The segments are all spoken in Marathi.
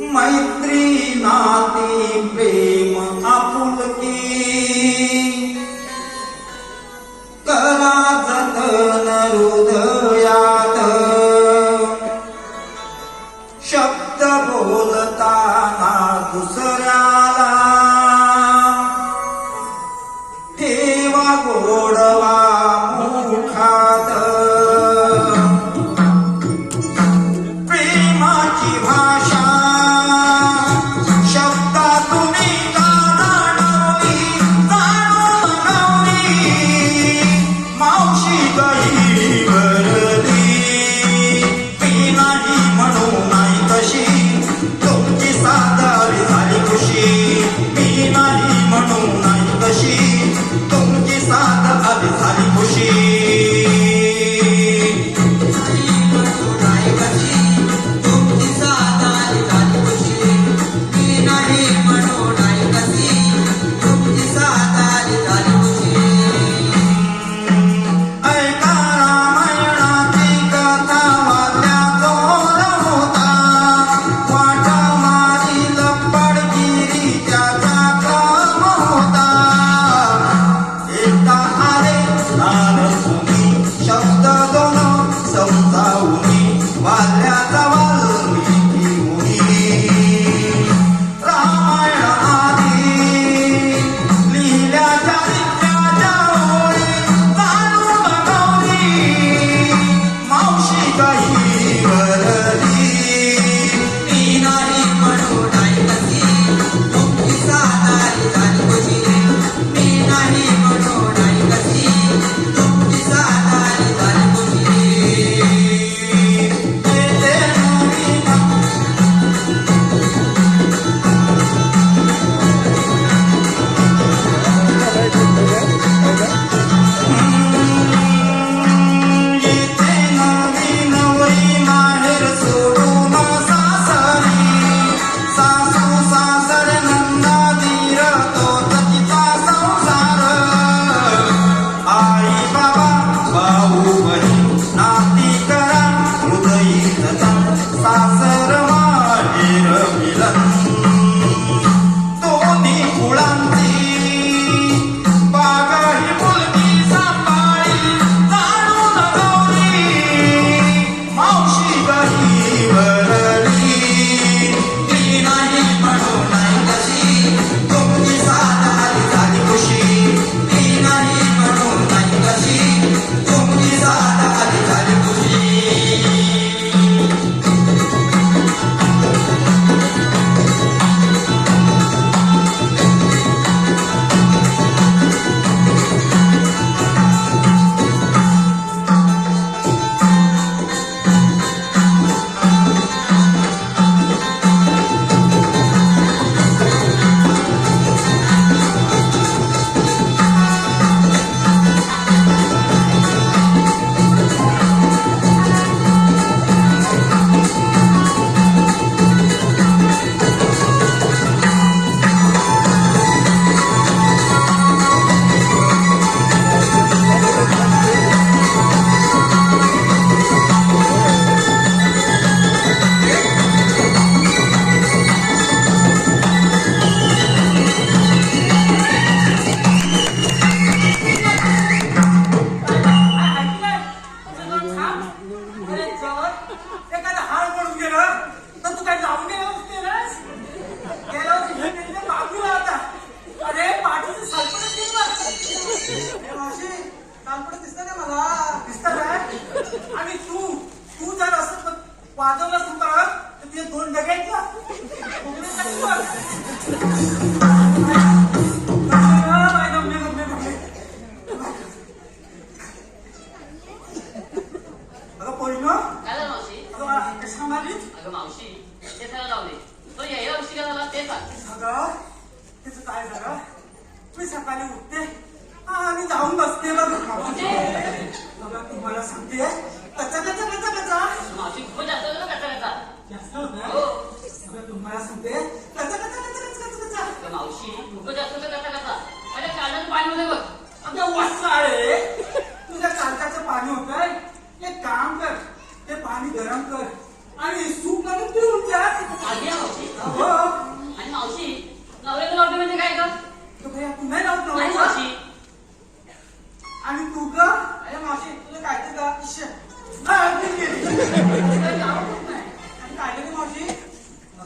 मैत्री नाती प्रेम आपुलकी. करा जतन हृदयात. शब्द बोलताना दुसऱ्याला. ठेवा गोडवा आणि तू तू जर असं वाजवलं तू परत तर तिथे अगं पोरी ना? अगं सांगाली मावशी? ते सगळं लावले. तो यायला उशिरा झाला ते सांग अगं तिचं काय झालं? मी सकाळी उठते. आणि जाऊन बसते बघा तुम्हाला सांगते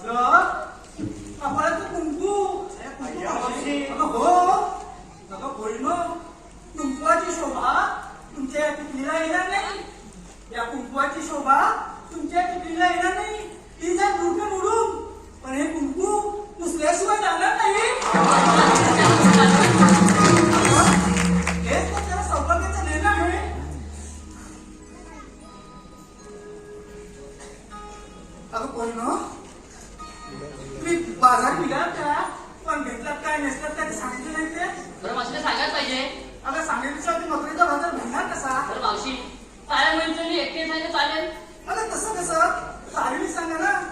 आपल्याचं कुंकू हो अगं बोलणं कुंकुवाची शोभा तुमच्या या टिकलीला येणार नाही या शोभा तुमच्या टिकलीला येणार नाही ती जर कुठून उडून पण हे कुंकू पुसल्याशिवाय जाणार नाही हेच त्याच्या सौभाग्याचं नेणं आहे